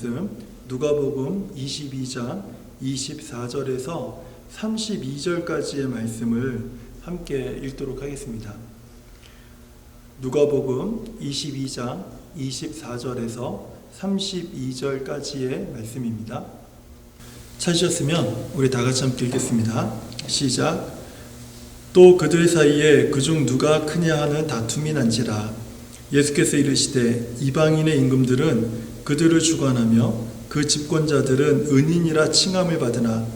말씀 누가복음 22장 24절에서 32절까지의 말씀을 함께 읽도록 하겠습니다. 누가복음 22장 24절에서 32절까지의 말씀입니다. 찾으셨으면 우리 다 같이 함께 읽겠습니다. 시작. 또 그들 사이에 그중 누가 크냐 하는 다툼이 난지라 예수께서 이르시되 이방인의 임금들은 그들을 주관하며 그 집권자들은 은인이라 칭함을 받으나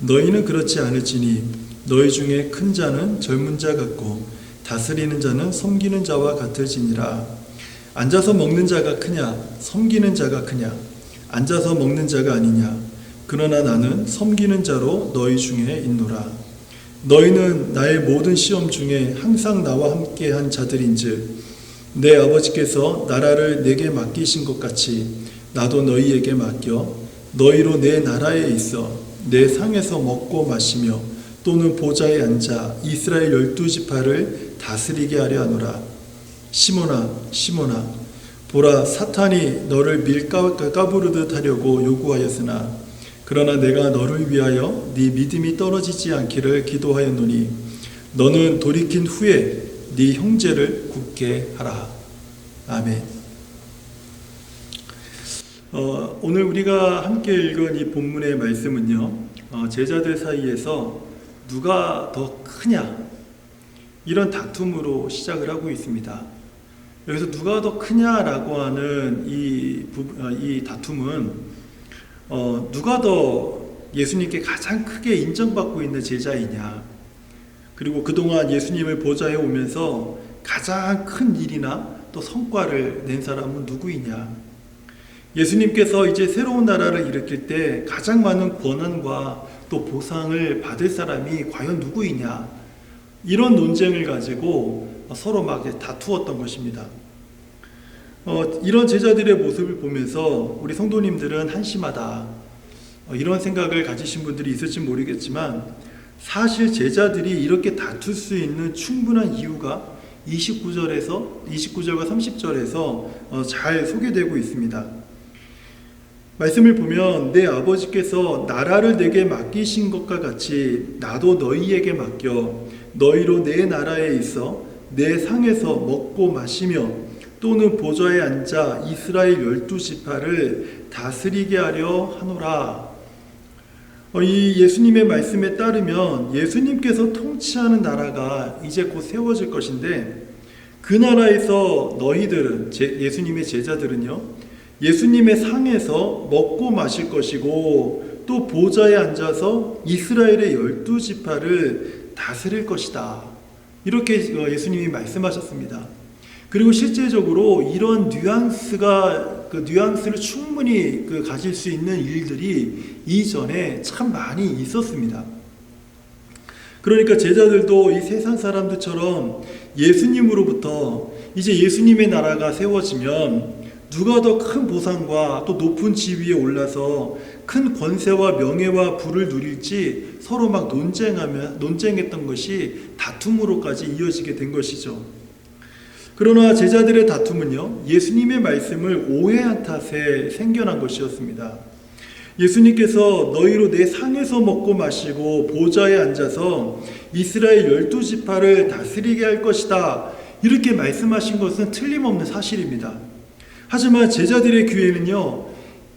너희는 그렇지 않을지니 너희 중에 큰 자는 젊은 자 같고 다스리는 자는 섬기는 자와 같을지니라. 앉아서 먹는 자가 크냐 섬기는 자가 크냐 앉아서 먹는 자가 아니냐. 그러나 나는 섬기는 자로 너희 중에 있노라. 너희는 나의 모든 시험 중에 항상 나와 함께 한 자들인즉 내 아버지께서 나라를 내게 맡기신 것 같이 나도 너희에게 맡겨 너희로 내 나라에 있어 내 상에서 먹고 마시며 또는 보좌에 앉아 이스라엘 열두 지파를 다스리게 하려 하노라. 시몬아 시몬아 보라 사탄이 너를 밀가부르듯 하려고 요구하였으나 그러나 내가 너를 위하여 네 믿음이 떨어지지 않기를 기도하였노니 너는 돌이킨 후에 네 형제를 굳게 하라. 아멘. 어, 오늘 우리가 함께 읽은 이 본문의 말씀은요, 어, 제자들 사이에서 누가 더 크냐 이런 다툼으로 시작을 하고 있습니다. 여기서 누가 더 크냐라고 하는 이, 부, 어, 이 다툼은 어, 누가 더 예수님께 가장 크게 인정받고 있는 제자이냐 그리고 그동안 예수님을 보좌해 오면서 가장 큰 일이나 또 성과를 낸 사람은 누구이냐? 예수님께서 이제 새로운 나라를 일으킬 때 가장 많은 권한과 또 보상을 받을 사람이 과연 누구이냐? 이런 논쟁을 가지고 서로 막 다투었던 것입니다. 어, 이런 제자들의 모습을 보면서 우리 성도님들은 한심하다. 어, 이런 생각을 가지신 분들이 있을지 모르겠지만 사실 제자들이 이렇게 다툴 수 있는 충분한 이유가 29절에서 29절과 30절에서 어, 잘 소개되고 있습니다. 말씀을 보면 내 아버지께서 나라를 내게 맡기신 것과 같이 나도 너희에게 맡겨 너희로 내 나라에 있어 내 상에서 먹고 마시며 또는 보좌에 앉아 이스라엘 열두 지파를 다스리게 하려 하노라. 어, 이 예수님의 말씀에 따르면 예수님께서 통치하는 나라가 이제 곧 세워질 것인데 그 나라에서 너희들은 예수님의 제자들은요 예수님의 상에서 먹고 마실 것이고 또 보좌에 앉아서 이스라엘의 열두 지파를 다스릴 것이다 이렇게 어, 예수님이 말씀하셨습니다. 그리고 실제적으로 이런 뉘앙스가 그 뉘앙스를 충분히 그 가질 수 있는 일들이 이전에 참 많이 있었습니다. 그러니까 제자들도 이 세상 사람들처럼 예수님으로부터 이제 예수님의 나라가 세워지면 누가 더 큰 보상과 또 높은 지위에 올라서 큰 권세와 명예와 부를 누릴지 서로 막 논쟁하며 논쟁했던 것이 다툼으로까지 이어지게 된 것이죠. 그러나 제자들의 다툼은요, 예수님의 말씀을 오해한 탓에 생겨난 것이었습니다. 예수님께서 너희로 내 상에서 먹고 마시고 보좌에 앉아서 이스라엘 열두 지파를 다스리게 할 것이다. 이렇게 말씀하신 것은 틀림없는 사실입니다. 하지만 제자들의 귀에는요,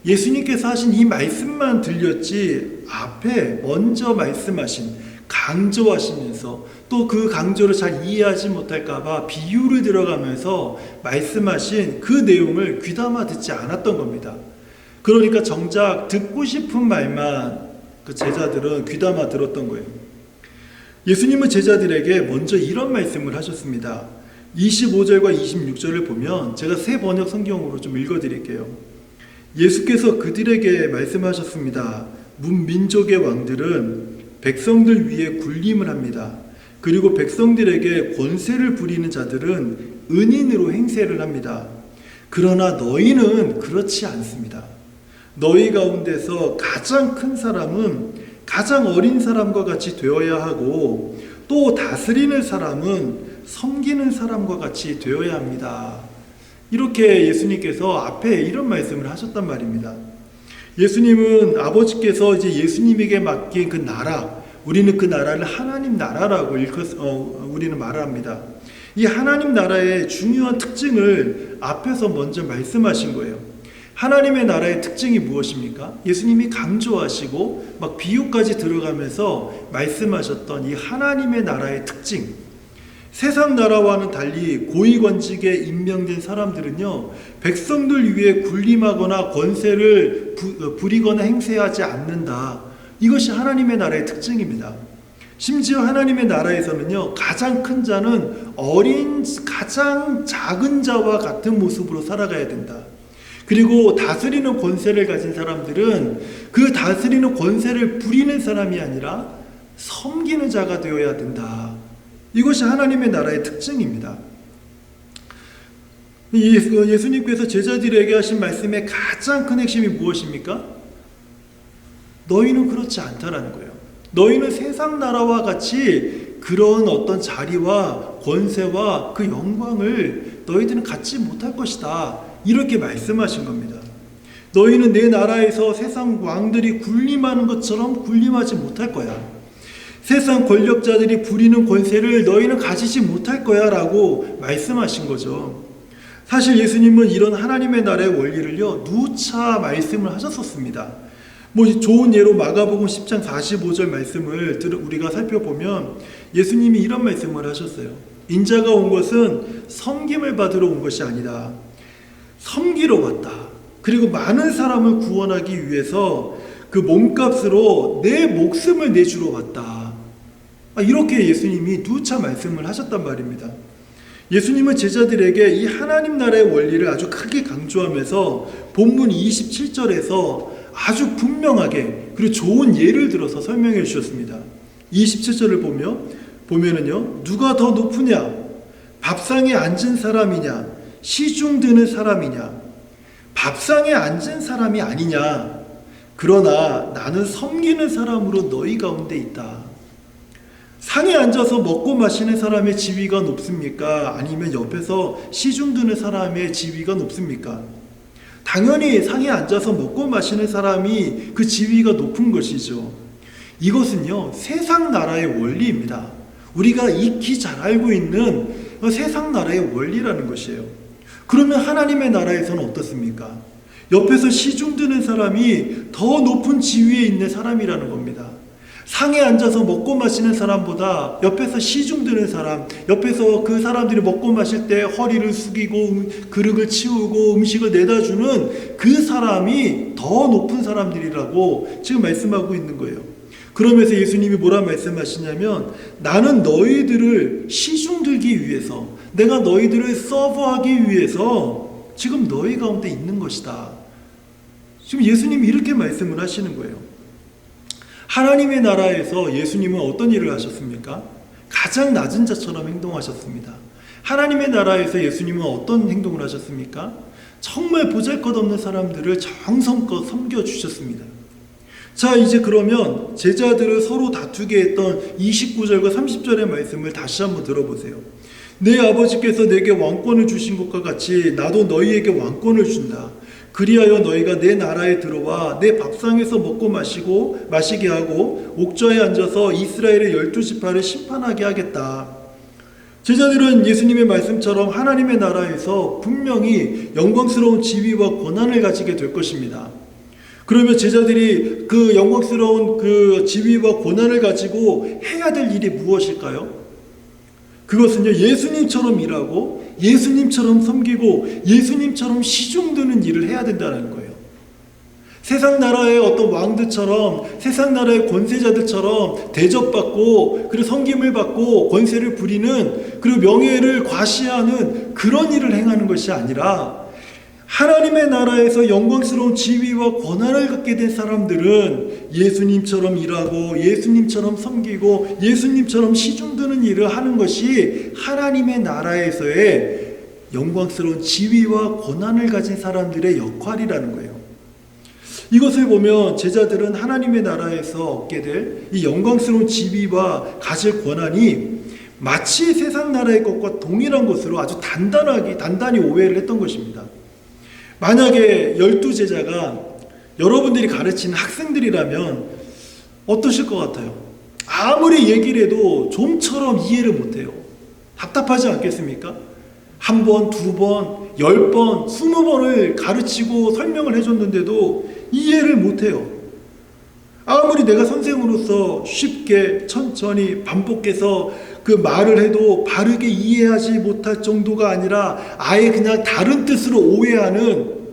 예수님께서 하신 이 말씀만 들렸지 앞에 먼저 말씀하신 강조하시면서 또 그 강조를 잘 이해하지 못할까봐 비유를 들어가면서 말씀하신 그 내용을 귀담아 듣지 않았던 겁니다. 그러니까 정작 듣고 싶은 말만 그 제자들은 귀담아 들었던 거예요. 예수님은 제자들에게 먼저 이런 말씀을 하셨습니다. 25절과 26절을 보면 제가 새 번역 성경으로 좀 읽어 드릴게요. 예수께서 그들에게 말씀하셨습니다. 문민족의 왕들은 백성들 위에 군림을 합니다. 그리고 백성들에게 권세를 부리는 자들은 은인으로 행세를 합니다. 그러나 너희는 그렇지 않습니다. 너희 가운데서 가장 큰 사람은 가장 어린 사람과 같이 되어야 하고 또 다스리는 사람은 섬기는 사람과 같이 되어야 합니다. 이렇게 예수님께서 앞에 이런 말씀을 하셨단 말입니다. 예수님은 아버지께서 이제 예수님에게 맡긴 그 나라, 우리는 그 나라를 하나님 나라라고 일컫, 어, 우리는 말합니다. 이 하나님 나라의 중요한 특징을 앞에서 먼저 말씀하신 거예요. 하나님의 나라의 특징이 무엇입니까? 예수님이 강조하시고 막 비유까지 들어가면서 말씀하셨던 이 하나님의 나라의 특징. 세상 나라와는 달리 고위관직에 임명된 사람들은요, 백성들 위에 군림하거나 권세를 부, 어, 부리거나 행세하지 않는다. 이것이 하나님의 나라의 특징입니다. 심지어 하나님의 나라에서는요, 가장 큰 자는 어린, 가장 작은 자와 같은 모습으로 살아가야 된다. 그리고 다스리는 권세를 가진 사람들은 그 다스리는 권세를 부리는 사람이 아니라 섬기는 자가 되어야 된다. 이것이 하나님의 나라의 특징입니다. 예수- 예수 님께서 제자들에게 하신 말씀의 가장 큰 핵심이 무엇입니까? 너희는 그렇지 않다라는 거예요. 너희는 세상 나라와 같이 그런 어떤 자리와 권세와 그 영광을 너희들은 갖지 못할 것이다. 이렇게 말씀하신 겁니다. 너희는 내 나라에서 세상 왕들이 군림하는 것처럼 군림하지 못할 거야. 세상 권력자들이 부리는 권세를 너희는 가지지 못할 거야 라고 말씀하신 거죠. 사실 예수님은 이런 하나님의 나라의 원리를요, 누차 말씀을 하셨었습니다. 뭐 좋은 예로 마가복음 10장 45절 말씀을 들- 우리가 살펴보면 예수님이 이런 말씀을 하셨어요. 인자가 온 것은 섬김을 받으러 온 것이 아니다. 섬기러 왔다. 그리고 많은 사람을 구원하기 위해서 그 몸값으로 내 목숨을 내주러 왔다. 아, 이렇게 예수님이 누차 말씀을 하셨단 말입니다. 예수님은 제자들에게 이 하나님 나라의 원리를 아주 크게 강조하면서 본문 27절에서 아주 분명하게 그리고 좋은 예를 들어서 설명해 주셨습니다. 27절을 보며 보면은요. 누가 더 높으냐? 밥상에 앉은 사람이냐? 시중 드는 사람이냐? 밥상에 앉은 사람이 아니냐? 그러나 나는 섬기는 사람으로 너희 가운데 있다. 상에 앉아서 먹고 마시는 사람의 지위가 높습니까? 아니면 옆에서 시중 드는 사람의 지위가 높습니까? 당연히 상에 앉아서 먹고 마시는 사람이 그 지위가 높은 것이죠. 이것은요, 세상 나라의 원리입니다. 우리가 익히 잘 알고 있는 세상 나라의 원리라는 것이에요. 그러면 하나님의 나라에서는 어떻습니까? 옆에서 시중 드는 사람이 더 높은 지위에 있는 사람이라는 겁니다. 상에 앉아서 먹고 마시는 사람보다 옆에서 시중 드는 사람, 옆에서 그 사람들이 먹고 마실 때 허리를 숙이고 음, 그릇을 치우고 음식을 내다 주는 그 사람이 더 높은 사람들이라고 지금 말씀하고 있는 거예요. 그러면서 예수님이 뭐라 말씀하시냐면 나는 너희들을 시중 들기 위해서 내가 너희들을 서브하기 위해서 지금 너희 가운데 있는 것이다. 지금 예수님이 이렇게 말씀을 하시는 거예요. 하나님의 나라에서 예수님은 어떤 일을 하셨습니까? 가장 낮은 자처럼 행동하셨습니다. 하나님의 나라에서 예수님은 어떤 행동을 하셨습니까? 정말 보잘 것 없는 사람들을 정성껏 섬겨 주셨습니다. 자, 이제 그러면 제자들을 서로 다투게 했던 29절과 30절의 말씀을 다시 한번 들어보세요. 내 아버지께서 내게 왕권을 주신 것과 같이 나도 너희에게 왕권을 준다. 그리하여 너희가 내 나라에 들어와 내 밥상에서 먹고 마시고 마시게 하고 옥좌에 앉아서 이스라엘의 열두 지파를 심판하게 하겠다. 제자들은 예수님의 말씀처럼 하나님의 나라에서 분명히 영광스러운 지위와 권한을 가지게 될 것입니다. 그러면 제자들이 그 영광스러운 그 지위와 권한을 가지고 해야 될 일이 무엇일까요? 그것은요, 예수님처럼 일하고, 예수님처럼 섬기고, 예수님처럼 시중드는 일을 해야 된다는 거예요. 세상 나라의 어떤 왕들처럼, 세상 나라의 권세자들처럼 대접받고, 그리고 섬김을 받고, 권세를 부리는, 그리고 명예를 과시하는 그런 일을 행하는 것이 아니라, 하나님의 나라에서 영광스러운 지위와 권한을 갖게 된 사람들은 예수님처럼 일하고 예수님처럼 섬기고 예수님처럼 시중드는 일을 하는 것이 하나님의 나라에서의 영광스러운 지위와 권한을 가진 사람들의 역할이라는 거예요. 이것을 보면 제자들은 하나님의 나라에서 얻게 될 이 영광스러운 지위와 가질 권한이 마치 세상 나라의 것과 동일한 것으로 아주 단단하게 단단히 오해를 했던 것입니다. 만약에 열두 제자가 여러분들이 가르치는 학생들이라면 어떠실 것 같아요? 아무리 얘기를 해도 좀처럼 이해를 못해요. 답답하지 않겠습니까? 한 번, 두 번, 열 번, 스무 번을 가르치고 설명을 해줬는데도 이해를 못해요. 아무리 내가 선생으로서 쉽게 천천히 반복해서 그 말을 해도 바르게 이해하지 못할 정도가 아니라 아예 그냥 다른 뜻으로 오해하는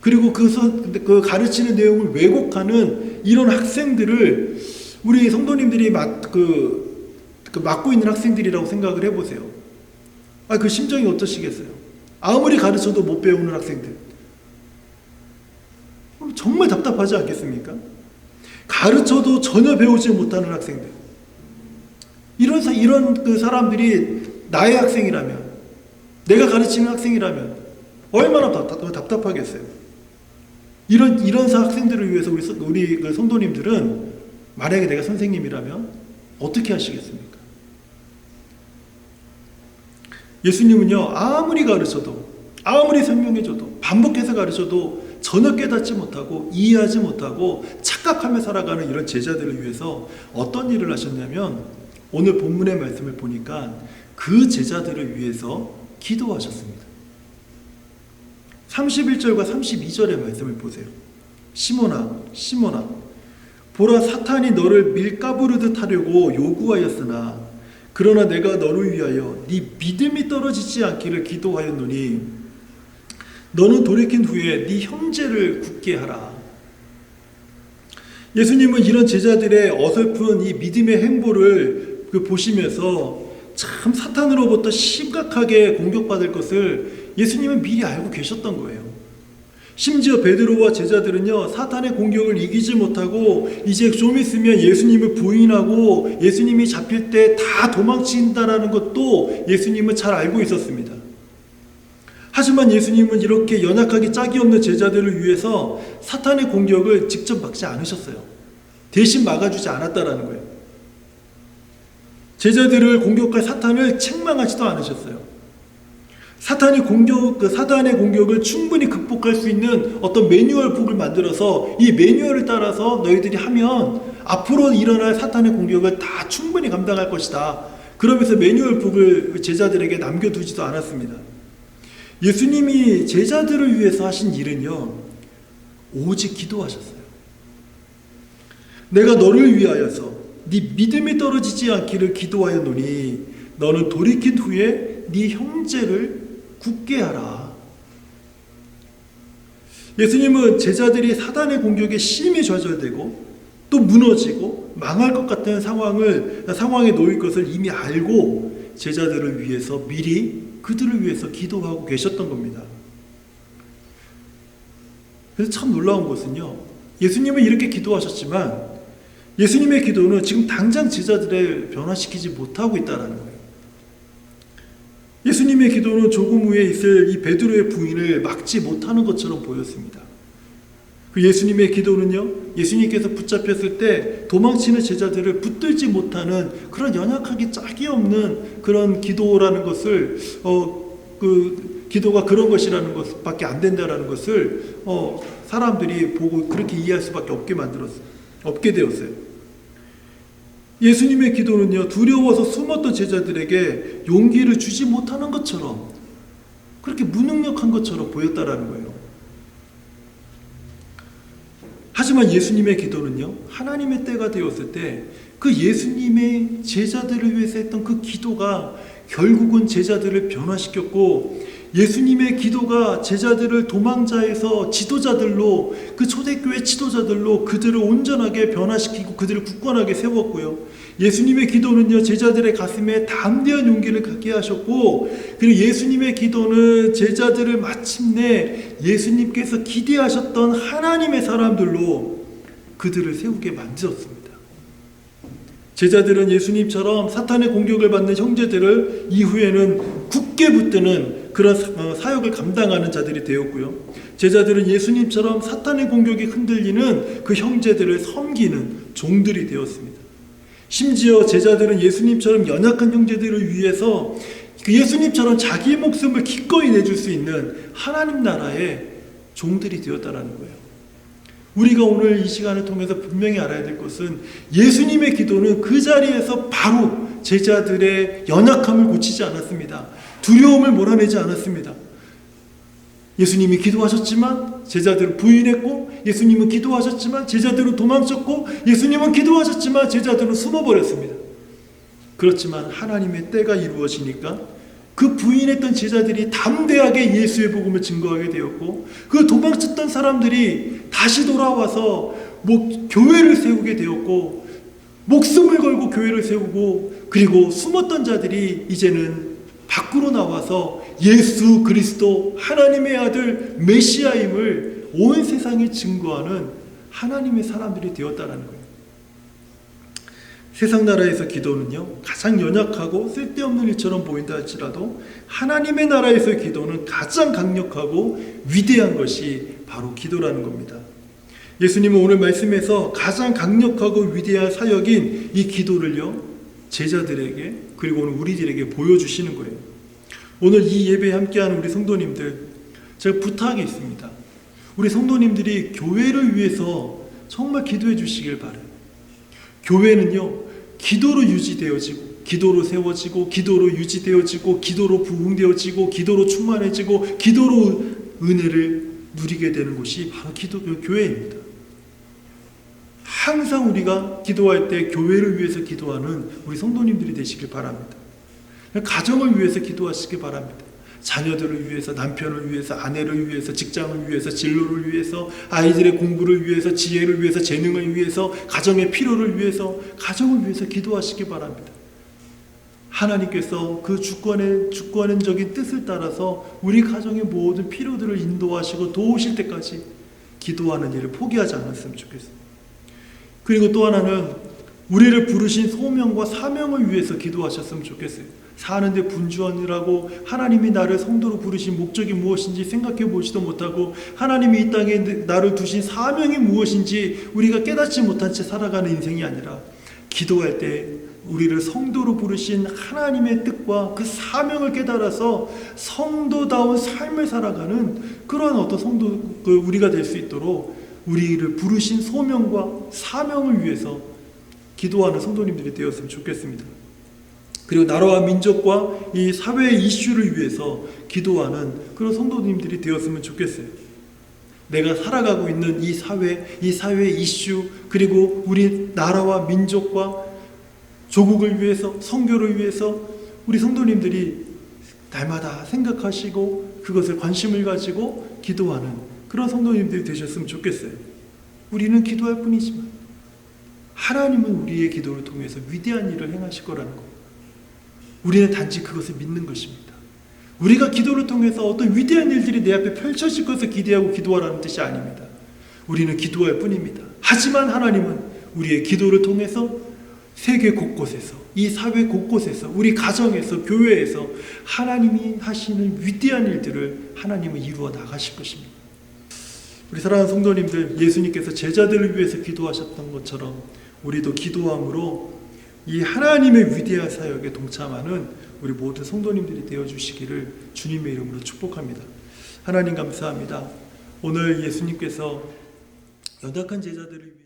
그리고 그, 선, 그 가르치는 내용을 왜곡하는 이런 학생들을 우리 성도님들이 맡, 그, 그 맡고 있는 학생들이라고 생각을 해보세요. 아, 그 심정이 어떠시겠어요? 아무리 가르쳐도 못 배우는 학생들. 정말 답답하지 않겠습니까? 가르쳐도 전혀 배우지 못하는 학생들. 이런, 사, 이런 그 사람들이 나의 학생이라면, 내가 가르치는 학생이라면, 얼마나 답답, 답답하겠어요. 이런, 이런 학생들을 위해서 우리, 우리 그 성도님들은 만약에 내가 선생님이라면 어떻게 하시겠습니까? 예수님은요, 아무리 가르쳐도, 아무리 설명해줘도, 반복해서 가르쳐도 전혀 깨닫지 못하고 이해하지 못하고 착각하며 살아가는 이런 제자들을 위해서 어떤 일을 하셨냐면 오늘 본문의 말씀을 보니까 그 제자들을 위해서 기도하셨습니다. 31절과 32절의 말씀을 보세요. 시몬아, 시몬아, 보라 사탄이 너를 밀가부르듯 하려고 요구하였으나 그러나 내가 너를 위하여 네 믿음이 떨어지지 않기를 기도하였노니 너는 돌이킨 후에 네 형제를 굳게 하라. 예수님은 이런 제자들의 어설픈 이 믿음의 행보를 그 보시면서 참 사탄으로부터 심각하게 공격받을 것을 예수님은 미리 알고 계셨던 거예요. 심지어 베드로와 제자들은요 사탄의 공격을 이기지 못하고 이제 좀 있으면 예수님을 부인하고 예수님이 잡힐 때 다 도망친다라는 것도 예수님은 잘 알고 있었습니다. 하지만 예수님은 이렇게 연약하기 짝이 없는 제자들을 위해서 사탄의 공격을 직접 막지 않으셨어요. 대신 막아주지 않았다라는 거예요. 제자들을 공격할 사탄을 책망하지도 않으셨어요. 사탄이 공격, 그 사단의 공격을 충분히 극복할 수 있는 어떤 매뉴얼 북을 만들어서 이 매뉴얼을 따라서 너희들이 하면 앞으로 일어날 사탄의 공격을 다 충분히 감당할 것이다. 그러면서 매뉴얼 북을 제자들에게 남겨두지도 않았습니다. 예수님이 제자들을 위해서 하신 일은요, 오직 기도하셨어요. 내가 너를 위하여서 네 믿음이 떨어지지 않기를 기도하였노니 너는 돌이킨 후에 네 형제를 굳게 하라. 예수님은 제자들이 사단의 공격에 심히 좌절되고 또 무너지고 망할 것 같은 상황을 상황에 놓일 것을 이미 알고 제자들을 위해서 미리 그들을 위해서 기도하고 계셨던 겁니다. 그래서 참 놀라운 것은요. 예수님은 이렇게 기도하셨지만 예수님의 기도는 지금 당장 제자들을 변화시키지 못하고 있다는 거예요. 예수님의 기도는 조금 후에 있을 이 베드로의 부인을 막지 못하는 것처럼 보였습니다. 그 예수님의 기도는요, 예수님께서 붙잡혔을 때 도망치는 제자들을 붙들지 못하는 그런 연약하기 짝이 없는 그런 기도라는 것을, 어, 그, 기도가 그런 것이라는 것밖에 안 된다라는 것을, 어, 사람들이 보고 그렇게 이해할 수밖에 없게 만들었어요. 없게 되었어요. 예수님의 기도는요, 두려워서 숨었던 제자들에게 용기를 주지 못하는 것처럼, 그렇게 무능력한 것처럼 보였다라는 거예요. 하지만 예수님의 기도는요, 하나님의 때가 되었을 때, 그 예수님의 제자들을 위해서 했던 그 기도가 결국은 제자들을 변화시켰고, 예수님의 기도가 제자들을 도망자에서 지도자들로, 그 초대교회 지도자들로 그들을 온전하게 변화시키고 그들을 굳건하게 세웠고요. 예수님의 기도는요, 제자들의 가슴에 담대한 용기를 갖게 하셨고, 그리고 예수님의 기도는 제자들을 마침내 예수님께서 기대하셨던 하나님의 사람들로 그들을 세우게 만들었습니다. 제자들은 예수님처럼 사탄의 공격을 받는 형제들을 이후에는 굳게 붙드는 그런 어, 사역을 감당하는 자들이 되었고요. 제자들은 예수님처럼 사탄의 공격이 흔들리는 그 형제들을 섬기는 종들이 되었습니다. 심지어 제자들은 예수님처럼 연약한 형제들을 위해서 그 예수님처럼 자기 목숨을 기꺼이 내줄 수 있는 하나님 나라의 종들이 되었다라는 거예요. 우리가 오늘 이 시간을 통해서 분명히 알아야 될 것은 예수님의 기도는 그 자리에서 바로 제자들의 연약함을 고치지 않았습니다. 두려움을 몰아내지 않았습니다. 예수님이 기도하셨지만 제자들은 부인했고 예수님은 기도하셨지만 제자들은 도망쳤고 예수님은 기도하셨지만 제자들은 숨어버렸습니다. 그렇지만 하나님의 때가 이루어지니까 그 부인했던 제자들이 담대하게 예수의 복음을 증거하게 되었고 그 도망쳤던 사람들이 다시 돌아와서 뭐 교회를 세우게 되었고 목숨을 걸고 교회를 세우고 그리고 숨었던 자들이 이제는 밖으로 나와서 예수 그리스도 하나님의 아들 메시아임을 온 세상에 증거하는 하나님의 사람들이 되었다라는 거예요. 세상 나라에서 기도는요 가장 연약하고 쓸데없는 일처럼 보인다 할지라도 하나님의 나라에서의 기도는 가장 강력하고 위대한 것이 바로 기도라는 겁니다. 예수님은 오늘 말씀에서 가장 강력하고 위대한 사역인 이 기도를요 제자들에게 그리고 오늘 우리들에게 보여주시는 거예요. 오늘 이 예배에 함께하는 우리 성도님들 제가 부탁이 있습니다. 우리 성도님들이 교회를 위해서 정말 기도해 주시길 바래요. 교회는요 기도로 유지되어지고 기도로 세워지고 기도로 유지되어지고 기도로 부흥되어지고 기도로 충만해지고 기도로 은혜를 누리게 되는 곳이 바로 기도 교회입니다. 항상 우리가 기도할 때 교회를 위해서 기도하는 우리 성도님들이 되시길 바랍니다. 가정을 위해서 기도하시길 바랍니다. 자녀들을 위해서, 남편을 위해서, 아내를 위해서, 직장을 위해서, 진로를 위해서, 아이들의 공부를 위해서, 지혜를 위해서, 재능을 위해서, 가정의 필요를 위해서, 가정을 위해서 기도하시기 바랍니다. 하나님께서 그 주권의 주권적인 뜻을 따라서 우리 가정의 모든 필요들을 인도하시고 도우실 때까지 기도하는 일을 포기하지 않았으면 좋겠습니다. 그리고 또 하나는 우리를 부르신 소명과 사명을 위해서 기도하셨으면 좋겠어요. 사는데 분주하느라고 하나님이 나를 성도로 부르신 목적이 무엇인지 생각해 보지도 못하고 하나님이 이 땅에 나를 두신 사명이 무엇인지 우리가 깨닫지 못한 채 살아가는 인생이 아니라 기도할 때 우리를 성도로 부르신 하나님의 뜻과 그 사명을 깨달아서 성도다운 삶을 살아가는 그러한 어떤 성도 그 우리가 될 수 있도록 우리를 부르신 소명과 사명을 위해서 기도하는 성도님들이 되었으면 좋겠습니다. 그리고 나라와 민족과 이 사회의 이슈를 위해서 기도하는 그런 성도님들이 되었으면 좋겠어요. 내가 살아가고 있는 이 사회, 이 사회의 이슈, 그리고 우리 나라와 민족과 조국을 위해서, 성교를 위해서 우리 성도님들이 날마다 생각하시고 그것을 관심을 가지고 기도하는 그런 성도님들이 되셨으면 좋겠어요. 우리는 기도할 뿐이지만 하나님은 우리의 기도를 통해서 위대한 일을 행하실 거라는 거. 우리는 단지 그것을 믿는 것입니다. 우리가 기도를 통해서 어떤 위대한 일들이 내 앞에 펼쳐질 것을 기대하고 기도하라는 뜻이 아닙니다. 우리는 기도할 뿐입니다. 하지만 하나님은 우리의 기도를 통해서 세계 곳곳에서 이 사회 곳곳에서 우리 가정에서 교회에서 하나님이 하시는 위대한 일들을 하나님은 이루어 나가실 것입니다. 우리 사랑하는 성도님들 예수님께서 제자들을 위해서 기도하셨던 것처럼 우리도 기도함으로 이 하나님의 위대한 사역에 동참하는 우리 모든 성도님들이 되어 주시기를 주님의 이름으로 축복합니다. 하나님 감사합니다. 오늘 예수님께서 연약한 제자들을 위해